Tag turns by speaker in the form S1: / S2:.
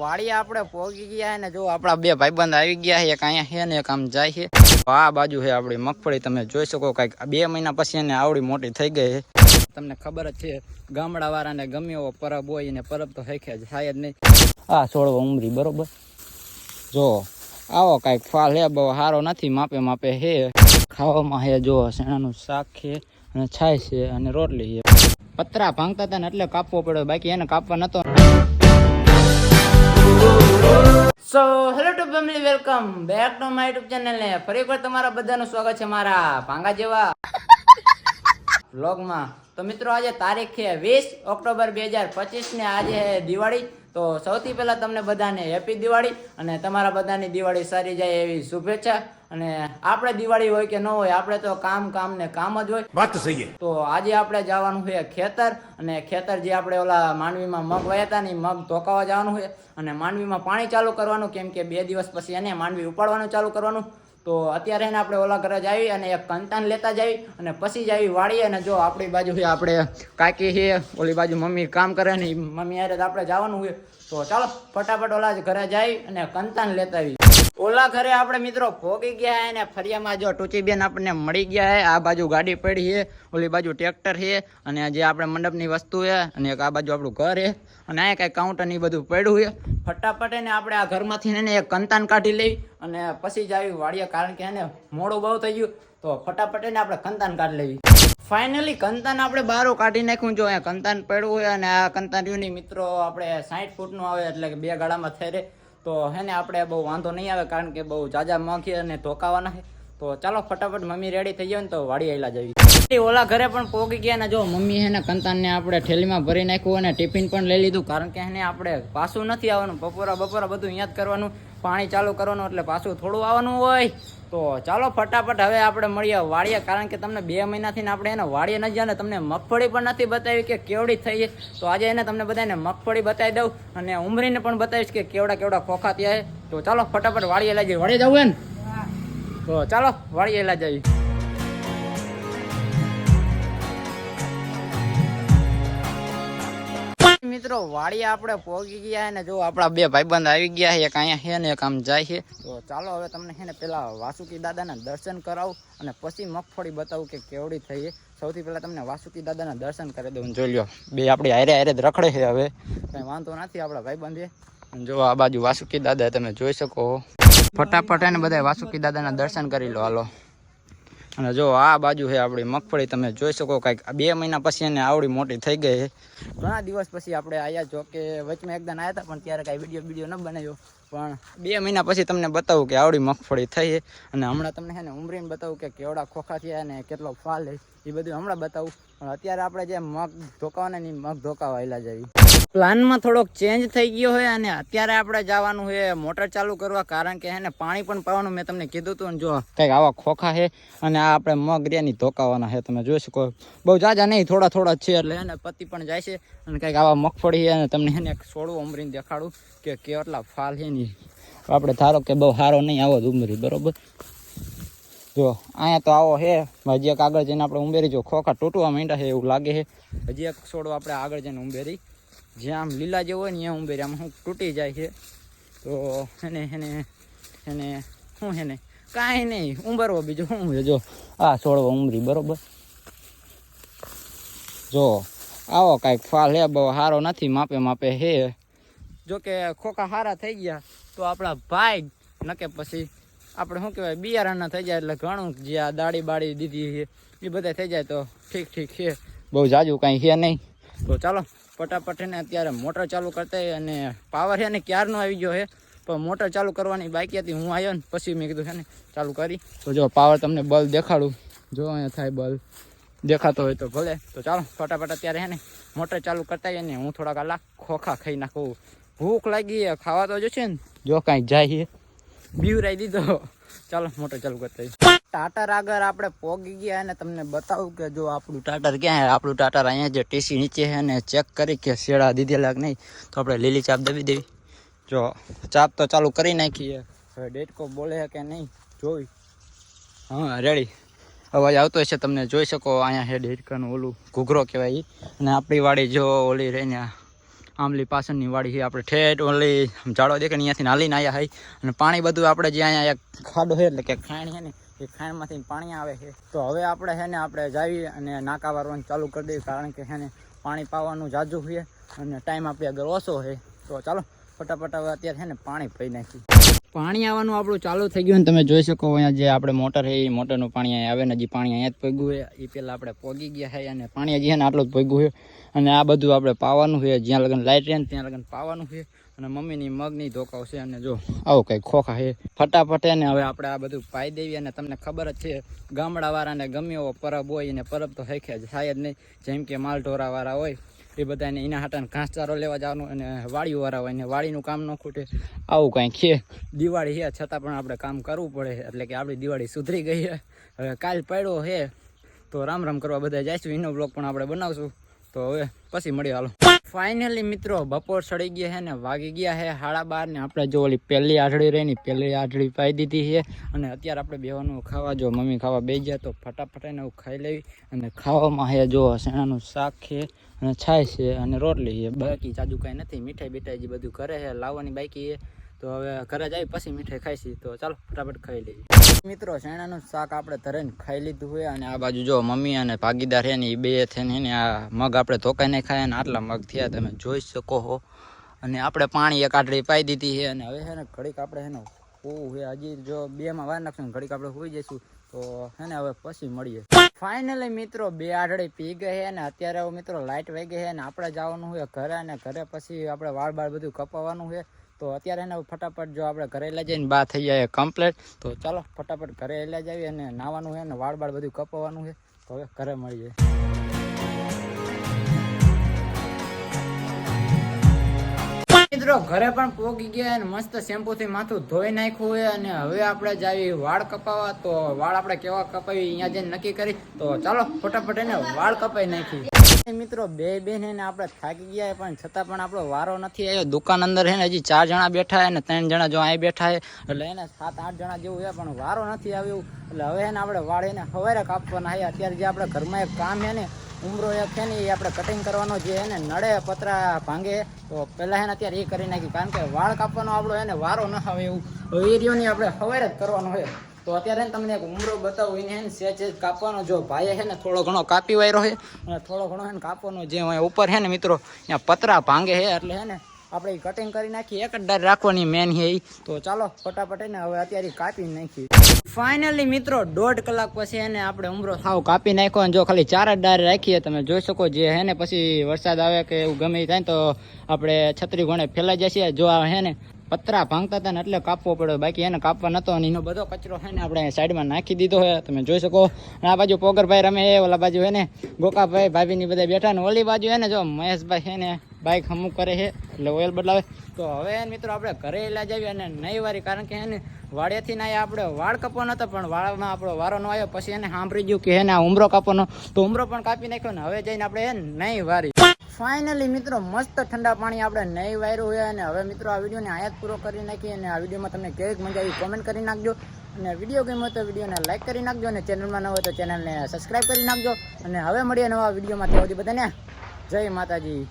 S1: વાડી આપણે પોગી ગયા ને જો આપણા બે ભાઈબંધ આવી ગયા છે, એક અહીંયા છે ને એક આમ જાય છે. આ બાજુ છે આપણી મગફળી, તમે જોઈ શકો કંઈક બે મહિના પછી એને આવડી મોટી થઈ ગઈ છે. તમને ખબર જ છે ગામડા વાળાને ગમે એવો પરબ હોય ને પરબ તો હેખે જ, થાય જ નહીં. આ છોડવો ઉમરી, બરોબર? જો, આવો કાંઈક ફાલ હે બહુ સારો નથી, માપે માપે હે ખાવામાં હે જો, શેણાનું શાક છે અને છાય છે અને રોટલી છે. પતરા ભાંગતા હતા ને એટલે કાપવો પડ્યો, બાકી એને કાપવા નતો. So hello to family welcome back to my YouTube channel ને ફરી એકવાર તમારા બધાનું સ્વાગત છે મારા ભાંગા જેવા વ્લોગમાં. તો મિત્રો, આજે તારીખ છે વીસ ઓક્ટોબર બે હજાર પચીસ ને આજે દિવાળી. તો સૌથી પહેલાં તમને બધાને હેપી દિવાળી અને તમારા બધાની દિવાળી સારી જાય એવી શુભેચ્છા. અને આપણે દિવાળી હોય કે ન હોય આપણે તો કામ કામ ને કામ જ હોય.
S2: વાત સહી
S1: તો આજે આપણે જવાનું છે ખેતર અને ખેતર જે આપણે ઓલા માંડવીમાં મગ વહેતા હતા ને મગ ધોકાવા જવાનું છે. અને માંડવીમાં પાણી ચાલુ કરવાનું કેમ કે બે દિવસ પછી એને માંડવી ઉપાડવાનું ચાલુ કરવાનું. તો અત્યારે એને આપણે ઓલા ઘરે જાવી અને એક કંતાન લેતા જાવી અને પછી જાવી વાળીએ અને જો આપણી બાજુ છે આપણે કાકી છે ઓલી બાજુ મમ્મી કામ કરે ને મમ્મી તો આપણે જવાનું હોય તો ચાલો ફટાફટ ઓલા જ ઘરે જઈ અને કંતાન લેતા આવી ઓલા ઘરે આપણે મિત્રો ભોગી ગયા હે ને ફરિયામાં જો ટૂચીબેન આપણને મળી ગયા હે. આ બાજુ ગાડી પડી છે ઓલી બાજુ ટ્રેક્ટર છે અને જે આપણે મંડપની વસ્તુ છે અને એક આ બાજુ આપણું ઘર છે અને અહીંયા કાંઈ કાઉન્ટર ને બધું પડ્યું છે ફટાફટ એને આપણે આ ઘરમાંથી એને એક કંતાન કાઢી લઈ અને પછી જ આવી વાળીએ કારણ કે એને મોડું બહુ થઈ ગયું, તો ફટાફટ એને આપણે કંતાન કાઢી લેવી. ફાઇનલી કંતાન આપણે બારો કાઢી નાખ્યું, જો અહીંયા કંતાન પડ્યું હોય અને આ કંતાન રહ્યું મિત્રો આપણે સાઠ ફૂટનું આવે એટલે કે બે ગાળામાં થઈ રહે. તો હેને આપણે બહુ વાંધો નહીં આવે કારણ કે બહુ જાજા માખી અને ધોકાવાના છે. તો ચાલો ફટાફટ મમ્મી રેડી થઈ જાય ને તો વાડી આયલા જઈએ. ઓલા ઘરે પણ પોગી ગયા ને જો મમ્મી હેને કંતાનને આપણે થેલીમાં ભરી નાખ્યું અને ટિફિન પણ લઈ લીધું. કારણ કે એને આપણે પાછું નથી આવવાનું. બપોરા બપોરા બધું અહીંયા જ કરવાનું. પાણી ચાલુ કરવાનું એટલે પાછું થોડું આવવાનું હોય. તો ચાલો ફટાફટ હવે આપણે મળીએ વાડીએ કારણ કે તમને બે મહિનાથી આપણે એને વાડીએ ગયા ને તમને મગફળી પણ નથી બતાવી કે કેવડી થઈ છે. તો આજે એને તમને બધાને મગફળી બતાવી દઉં અને ઉમરીને પણ બતાવીશ કે કેવડા કેવડા ખોખા ત્યાં છે. તો ચાલો ફટાફટ વાડીએ લઈ જઈએ. વાડીએ જવું હે ને? તો ચાલો વાડીએ લઈ જઈએ. મિત્રો, વાડીએ આપણે પહોંચી ગયા ને જો આપણા બે ભાઈબંધ આવી ગયા એક અહીંયા છે ને એક આમ જાય છે. તો ચાલો હવે તમને છે ને પેલા વાસુકી દાદાના દર્શન કરાવું અને પછી મગફળી બતાવું કે કેવડી થઈ સૌથી પહેલાં તમને વાસુકી દાદાના દર્શન કરી દઉં જોઈ લો બે આપણી હારે હારે જ રખડે છે હવે. કઈ વાંધો નથી આપણા ભાઈબંધે. જો આ બાજુ વાસુકી દાદા તમે જોઈ શકો ફટાફટ એને બધા વાસુકી દાદાના દર્શન કરી લો, હાલો. અને જો આ બાજુ છે આપણી મગફળી, તમે જોઈ શકો કંઈક બે મહિના પછી એને આવડી મોટી થઈ ગઈ છે. ઘણા દિવસ પછી આપણે આવ્યા જો કે વચમાં એકદમ આવ્યા હતા, પણ ત્યારે કાંઈ વીડિયો વીડિયો ન બનાવ્યો પણ બે મહિના પછી તમને બતાવું કે આવડી મગફળી થઈ અને હમણાં તમને છે ને ઉમરીને બતાવું કે કેવડા ખોખા થયા અને કેટલો ફાલ એ બધું હમણાં બતાવું. પણ અત્યારે આપણે જે મગ ધોકાવાના મગ ધોકાવા આવેલા જવી પ્લાનમાં થોડોક ચેન્જ થઈ ગયો હોય અને અત્યારે આપણે જવાનું છે મોટર ચાલુ કરવા, કારણ કે એને પાણી પણ પાવાનું મેં તમને કીધું હતું જો કંઈક આવા ખોખા છે અને આ આપણે મગ રેની ધોકાવાના છે, તમે જોઈ શકો. બહુ જાજા નહીં, થોડા થોડા છે એટલે એને પતિ પણ જાય છે અને કંઈક આવા મગફળી છે અને તમને એને સોડું ઉમરીને દેખાડું કે કેટલા ફાલ છે ની આપણે ધારો કે બહુ સારો નહીં, આવો જ ઉમરી, બરોબર? જો, અહીંયા તો આવો છે હજી એક આગળ જઈને આપણે ઉંબેરી જો ખોખા તૂટવા માંડ્યા છે એવું લાગે છે. હજી એક છોડો આપણે આગળ જઈને ઉંબેરી જ્યાં આમ લીલા જેવું હોય ને ત્યાં ઉંબેરી આમ શું તૂટી જાય છે. તો એને એને એને શું એને કાંઈ નહીં, ઉંબરવો બીજું શું જો, આ છોડવો ઉંબરી, બરોબર? જો, આવો કાંઈક ફાલ હે, બહુ સારો નથી, માપે માપે હે. જો કે ખોખા સારા થઈ ગયા, તો આપણા ભાઈ નકે પછી આપણે શું કહેવાય, બિયારણના થઈ જાય એટલે ઘણું જે આ દાડી બાળી દીધી છે, એ બધા થઈ જાય તો ઠીક ઠીક છે. બહુ જાજુ કાંઈ છે નહીં. તો ચાલો ફટાફટ એને અત્યારે મોટર ચાલુ કરતા અને પાવર છે ને ક્યારનો આવી ગયો છે. પણ મોટર ચાલુ કરવાની બાકી હતી. હું આવ્યો ને પછી મેં કીધું છે ને ચાલુ કરી. તો જો પાવર તમને બલ્બ દેખાડું. જો અહીંયા થાય બલ્બ. દેખાતો હોય તો ભલે. તો ચાલો, ફટાફટ અત્યારે છે ને મોટર ચાલુ કરતા હોય ને હું થોડાક આલા ખોખા ખાઈ નાખું. ભૂખ લાગી છે. ખાવા તો જશે ને. જો કાંઈ જાય બીવરાઈ દીધો. ચાલો, મોટર ચાલુ કરતા. ટાટર આગળ આપણે પોગી ગયા અને તમને બતાવું કે જો આપણું ટાટર ક્યાં આપણું ટાટર અહીંયા જે ટીસી નીચે છે અને ચેક કરી કે શેડા દીધેલા કે નહીં. તો આપણે લીલી ચાપ દબી દેવી. જો, ચાપ તો ચાલુ કરી નાખીએ. હવે ડેટકો બોલે કે નહીં? જોઈ. હા રેડી અવાજ આવતો હશે, તમને જોઈ શકો. અહીંયા છે ડેટકાનું ઓલું ઘૂઘરો કહેવાય. અને આપણી વાડી જો ઓલી રહીને આમલી પાછળની વાડી છે. આપણે ઠેઠ ઓલી જાડો દેખે ને અહીંયાથી નાલીને આવ્યા હોય. અને પાણી બધું આપણે જે અહીંયા એક ખાડો છે, એટલે કે ખાણી છે ને એ ખાણમાંથી પાણી આવે છે. તો હવે આપણે છે ને આપણે જાવી અને નાકા વારવાનું ચાલુ કરી દઈએ, કારણ કે છે ને પાણી પાવાનું જાજુ હોય અને ટાઈમ આપણે આગળ ઓછો હોય તો ચાલો, ફટાફટ હવે અત્યારે છે ને પાણી પી નાખી પાણી આવવાનું આપણું ચાલુ થઈ ગયું ને તમે જોઈ શકો અહીંયા જે આપણે મોટર છે, એ મોટરનું પાણી અહીંયા આવે ને હજી પાણી અહીંયા જ પગ્યું હોય એ પહેલાં આપણે પોગી ગયા છે અને પાણી હજી છે ને આટલું જ પગ્યું છે. અને આ બધું આપણે પાવાનું છે, જ્યાં લગન લાઇટ રહે ને ત્યાં લગન પાવાનું છે. અને મમ્મીની મગની ધોકાવ છે અને જો આવું કંઈક ખોખા છે. ફટાફટ એને હવે આપણે આ બધું પાઈ દેવી અને તમને ખબર જ છે, ગામડાવાળાને ગમે એવો પરબ હોય, એને પરબ તો હેખે જ, થાય જ નહીં. જેમ કે માલ ઢોરાવાળા હોય, એ બધાને એના હાટાને ઘાસચારો લેવા જવાનું અને વાળીવાળા હોય ને વાળીનું કામ ન ખૂટે. આવું કાંઈ છે. દિવાળી છે, છતાં પણ આપણે કામ કરવું પડે, એટલે કે આપણી દિવાળી સુધરી ગઈ છે. હવે કાલ પડ્યો છે, તો રામ રામ કરવા બધા જઈશું. એનો બ્લોગ પણ આપણે બનાવશું. તો હવે પછી મળ્યો હાલો. ફાઇનલી મિત્રો, બપોર સડી ગયા છે ને વાગી ગયા છે સાડા બાર ને. આપણે જો ઓલી પહેલી આઠડી રહી ને પહેલી આઠડી પાઈ દીધી છે. અને અત્યારે આપણે બેવાનું ખાવા, જો મમ્મી ખાવા બે ગયા તો ફટાફટ એને હું ખાઈ લેવી. અને ખાવામાં છે જો શેણાનું શાક છે અને છાય છે અને રોટલી છે. બાકી ચાજુ કાંઈ નથી મીઠાઈ બીઠાઈ જે બધું કરે છે, લાવવાની બાકી છે. તો હવે ઘરે જાય પછી મીઠાઈ ખાઈશી. તો ચાલો, ફટાફટ ખાઈ લઈએ. મિત્રો, શેણાનું શાક આપણે ધરીને ખાઈ લીધું હોય અને આ બાજુ જો મમ્મી અને ભાગીદાર છે ને એ બે છે ને આ મગ આપણે ધોકાઈ નહીં ખાય ને આટલા મગ થયા, તમે જોઈ શકો હો. અને આપણે પાણી એક આટલી પાઈ દીધી છે અને હવે છે ને ઘડીક આપણે છે ને હોવું છે હજી જો બેમાં વાર નાખશું ઘડીક આપણે હોઈ જઈશું. તો છે ને હવે પછી મળીએ. ફાઇનલી મિત્રો, બે આઠડી પી ગઈ છે અને અત્યારે મિત્રો લાઇટ વહી ગઈ છે અને આપણે જવાનું હોય ઘરે અને ઘરે પછી આપણે વાળ બાળ બધું કપાવવાનું છે તો અત્યારે એને ફટાફટ જો આપણે ઘરે લઈ જઈને બા થઈ જાય કમ્પ્લેટ તો ચાલો ફટાફટ ઘરે લઈ જઈએ અને નાવાનું છે અને વાળ બાળ બધું કપાવવાનું છે. તો હવે ઘરે મળીએ મિત્રો, ઘરે પણ પોગી ગયા અને મસ્ત શેમ્પુથી માથું ધોઈ નાખ્યું હોય અને હવે આપણે જાવી વાળ કપાવવા. તો વાળ આપણે કેવા કપાવી, અહીંયા જઈને નક્કી કરી. તો ચાલો ફટાફટ એને વાળ કપાઈ નાખી મિત્રો, બે બેન એને આપણે થાકી ગયા પણ છતાં પણ આપણો વારો નથી આવ્યો. દુકાન અંદર છે ને હજી ચાર જણા બેઠા છે ને ત્રણ જણા જો અહીં બેઠા છે, એટલે એને સાત આઠ જણા જેવું છે, પણ વારો નથી આવ્યો. એટલે હવે એને આપણે વાળ એને સવારે કાપવાના છે. અત્યારે જે આપણે ઘરમાં એક કામ છે ને, ઉમરો એક છે ને, એ આપણે કટિંગ કરવાનો જે એને નડે પતરા ભાંગે. તો પહેલાં એને અત્યારે એ કરી નાખી, કારણ કે વાળ કાપવાનો આપણો એને વારો ન આવે એવું. એ રહ્યો ને આપણે સવારે જ કરવાનો હોય તો અત્યારે તમને એક ઉમરો બતાવું એને છે ને સેજ કાપવાનો જો ભાઈએ છે ને થોડો ઘણો કાપી વાયરો છે અને થોડો ઘણો છે ને કાપવાનો જે ઉપર છે ને મિત્રો ત્યાં પતરા ભાંગે છે એટલે છે ને આપણે કટિંગ કરી નાખી એક જ ડાર રાખવાની મેન ઈ. તો ચાલો ફટાફટ ને હવે અત્યારે કાપી નાખી ફાઇનલી મિત્રો દોઢ કલાક પછી એને આપણે ઉમરો સાવ કાપી નાખ્યો અને જો ખાલી ચાર જ ડાર રાખીએ તમે જોઈ શકો જે હે ને પછી વરસાદ આવે કે એવું ગમે થાય તો આપણે છત્રી ગોણે ફેલાઈ જશે જો આ હે ને પતરા ભાંગતા હતા ને એટલે કાપવો પડ્યો. બાકી એને કાપવા નતો અને એનો બધો કચરો છે ને આપણે સાઈડમાં નાખી દીધો છે તમે જોઈ શકો. અને આ બાજુ પોગરભાઈ રમે એ ઓલા બાજુ હે ને. ગોકાભાઈ, ભાભીની બધા બેઠા ને ઓલી બાજુ હે ને જો મહેશભાઈ છે ને બાઇક હમુક કરે છે એટલે ઓઇલ બદલાવે. તો હવે મિત્રો આપણે ઘરે ઇલાજ આવી અને નહીં વારી કારણ કે એને વાડિયાથી ના આપણે વાળ કાપવાનો હતો પણ વાળમાં આપણો વારો ન આવ્યો. પછી એને સાંભળી ગયું કે એને આ ઉમરો કાપવાનો. તો ઉમરો પણ કાપી નાખ્યો ને હવે જઈને આપણે નહીં વારી. ફાઇનલી મિત્રો, મસ્ત ઠંડા પાણી આપણે નહીં વાયરું હોય અને હવે મિત્રો આ વિડીયોને આયાત પૂરો કરી નાખીએ અને આ વિડીયોમાં તમને કેવીક મજા આવી કોમેન્ટ કરી નાખજો. અને વીડિયો ગમ્યો તો વિડીયોને લાઇક કરી નાખજો અને ચેનલમાં ન હોય તો ચેનલને સબસ્ક્રાઈબ કરી નાખજો. અને હવે મળીએ નવા વિડીયોમાં. ત્યાં બધાને જય માતાજી.